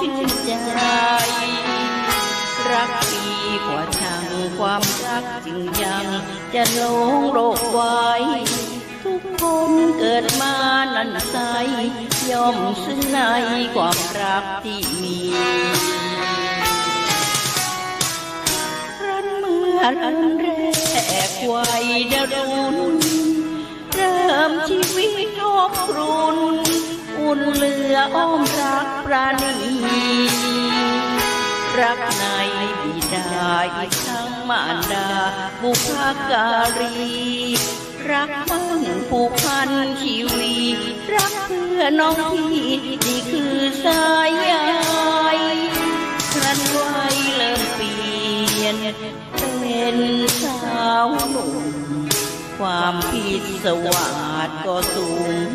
ใจรักดีกว่าช่างความรักจึงยังจะหลงโลกไว้ ทุกคนเกิดมานั้นใสย่อมซึ้งในความรักที่มีรันเมื่อรันแรกวัยเดรุนเริ่มชีวิต อุ่นเหลืออ้อมรักปราณีรักในบิดาอีกทั้งมารดาบุพการี รักมั่นผูกพันชีวีรักเพื่อน้องพี่นี่คือสายใยครันวัยเริ่มเปลี่ยนเป็นสาวหนุ่มความผิดสวัสดก็สูง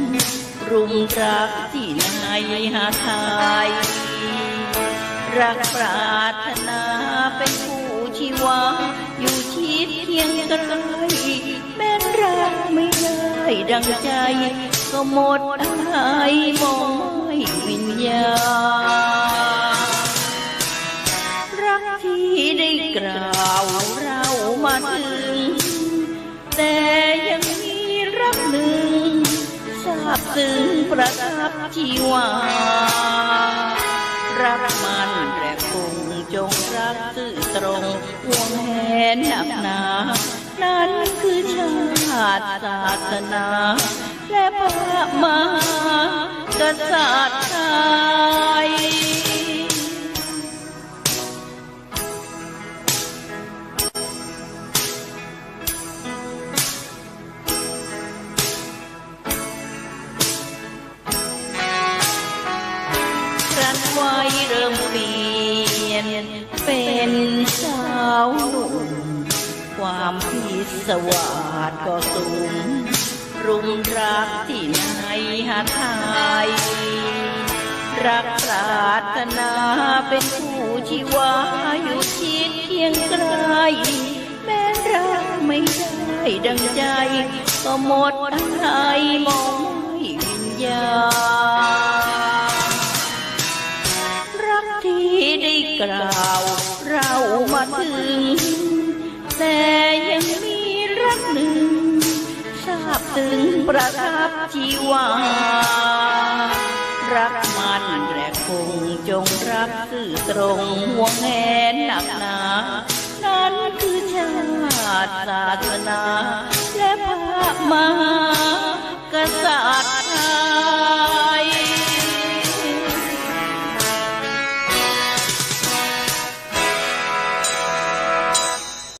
รุมรักที่ไหนหาทายรักปรารถนาเป็นผู้ชีวา อยู่ชิดเคียงไกลแม้รักไม่ได้ดังใจ ก็หมดอะไรมองไม่วิญญาณรักที่ได้กล่าว บซึ้งประทับชีวารักมันแต่คงจงรักซื่อตรงห่วงแหนหนักหนา นั้นคือชาติศาสนา และพระมหากษัตริย์ พิศวาสก็สูงรุมรักที่ไหนหาทายรักปรารถนาเป็นผู้ชีวาอยู่ชิดเคียงไกลแม้รักไม่ได้ดังใจ ก็หมดอะไรมองไม่วิญญาณรักที่ได้กล่าว เรามาถึง ทราบถึงประทับชีวา รักมันและคงจงรักซื่อตรงห่วงแหนหนักหนา นั้นคือชาติศาสนา และพระมา